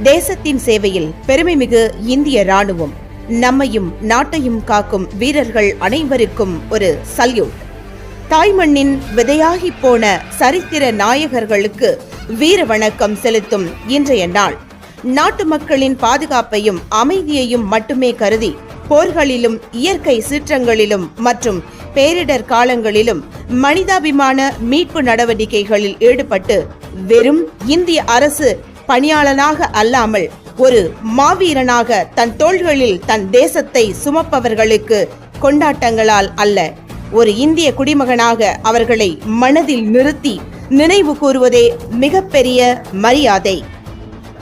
தேசத்தின் சேவையில் பெருமைமிகு இந்திய ராணுவம் நம்மையும் நாட்டையும் காக்கும் வீரர்கள் அனைவருக்கும் ஒரு சல்யூட். தாய்மண்ணின் விதையாகி போன சரித்திர நாயகர்களுக்கு வீர வணக்கம் செலுத்தும் இன்றைய நாள். நாட்டு மக்களின் பாதுகாப்பையும் அமைதியையும் மட்டுமே கருதி போர்களிலும் இயற்கை சீற்றங்களிலும் மற்றும் பேரிடர் காலங்களிலும் மனிதாபிமான மீட்பு நடவடிக்கைகளில் ஈடுபட்டு வெறும் இந்திய அரசு பணியாளனாக அல்லாமல் ஒரு மாவீரனாக தன் தோள்களில் தன் தேசத்தை சுமப்பவர்களுக்கு கொண்டாட்டங்களால் அல்ல. ஒரு இந்திய குடிமகனாக அவர்களை மனதில் நிறுத்தி நினைவு கூறுவதே மிகப்பெரிய மரியாதை.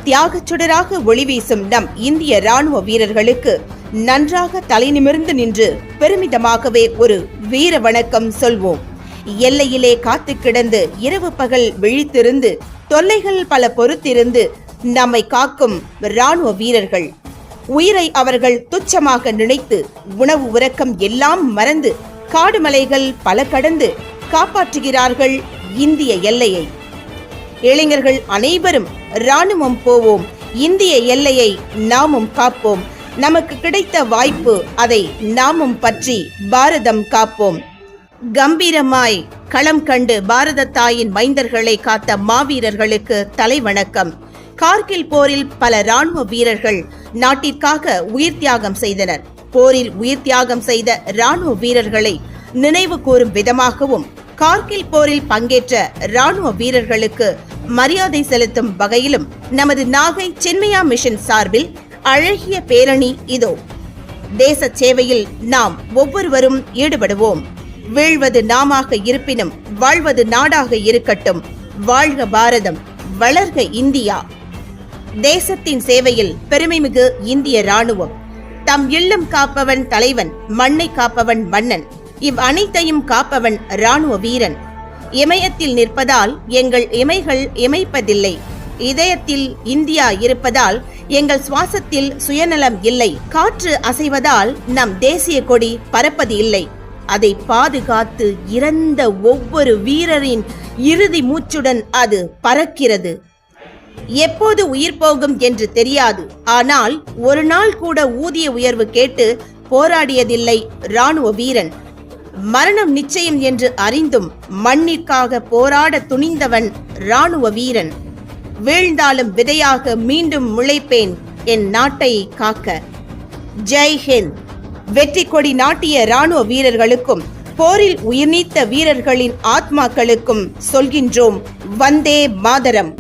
தியாகச் சுடராக ஒளி வீசும் நம் இந்திய ராணுவ வீரர்களுக்கு நன்றாக தலைநிமிர்ந்து நின்று பெருமிதமாகவே ஒரு வீர வணக்கம் சொல்வோம். எல்லையிலே காத்து கிடந்து இரவு பகல் விழித்திருந்து தொல்லைகள் பல பொறுத்திருந்து நம்மை காக்கும் ராணுவ வீரர்கள். உயிரை அவர்கள் துச்சமாக நினைத்து உணவு உறக்கம் எல்லாம் மறந்து காடுமலைகள் பல கடந்து காப்பாற்றுகிறார்கள் இந்திய எல்லையை. இளைஞர்கள் அனைவரும் ராணுவம் போவோம் இந்திய எல்லையை நாமும் காப்போம். நமக்கு கிடைத்த வாய்ப்பு அதை நாமும் பற்றி பாரதம் காப்போம். கம்பீரமாய் களம் கண்டு பாரத தாயின் மைந்தர்களை காத்த மாவீரர்களுக்கு தலைவணக்கம். கார்கில் போரில் பல ராணுவ வீரர்கள் நாட்டிற்காக உயிர் தியாகம் செய்தனர். போரில் உயிர் தியாகம் செய்த ராணுவ வீரர்களை நினைவு கூறும் விதமாகவும் கார்கில் போரில் பங்கேற்ற ராணுவ வீரர்களுக்கு மரியாதை செலுத்தும் வகையிலும் நமது நாகை சென்மையா மிஷன் சார்பில் அழகிய பேரணி இதோ. தேச சேவையில் நாம் ஒவ்வொருவரும் ஈடுபடுவோம். வீழ்வது நாமாக இருப்பினும் வாழ்வது நாடாக இருக்கட்டும். வாழ்க பாரதம் வளர்க இந்தியா. தேசத்தின் சேவையில் பெருமைமிகு இந்திய ராணுவம் தம் இல்லம் காப்பவன் தலைவன் மண்ணை காப்பவன் மன்னன். இவ் அனைத்தையும் காப்பவன் ராணுவ வீரன். இமயத்தில் நிற்பதால் எங்கள் இமைகள் இமைப்பதில்லை. இதயத்தில் இந்தியா இருப்பதால் எங்கள் சுவாசத்தில் சுயநலம் இல்லை. காற்று அசைவதால் நம் தேசிய கொடி பறப்பது இல்லை அதை பாதுகாத்து இறந்த ஒவ்வொரு வீரரின் இறுதி மூச்சுடன் அது பறக்கிறது. எப்போது உயிர் போகும் என்று தெரியாது. ஆனால் ஒரு நாள் கூட ஊதிய உயர்வு கேட்டு போராடியதில்லை ராணுவ வீரன். மரணம் நிச்சயம் என்று அறிந்தும் மண்ணிற்காக போராட துணிந்தவன் ராணுவ வீரன். வீழ்ந்தாலும் விதையாக மீண்டும் முளைப்பேன் என் நாட்டை காக்க. ஜெய் ஹிந்த். வெற்றி கொடி நாட்டிய ராணுவ வீரர்களுக்கும் போரில் உயிர்நீத்த வீரர்களின் ஆத்மாக்களுக்கும் சொல்கின்றோம் வந்தே மாதரம்.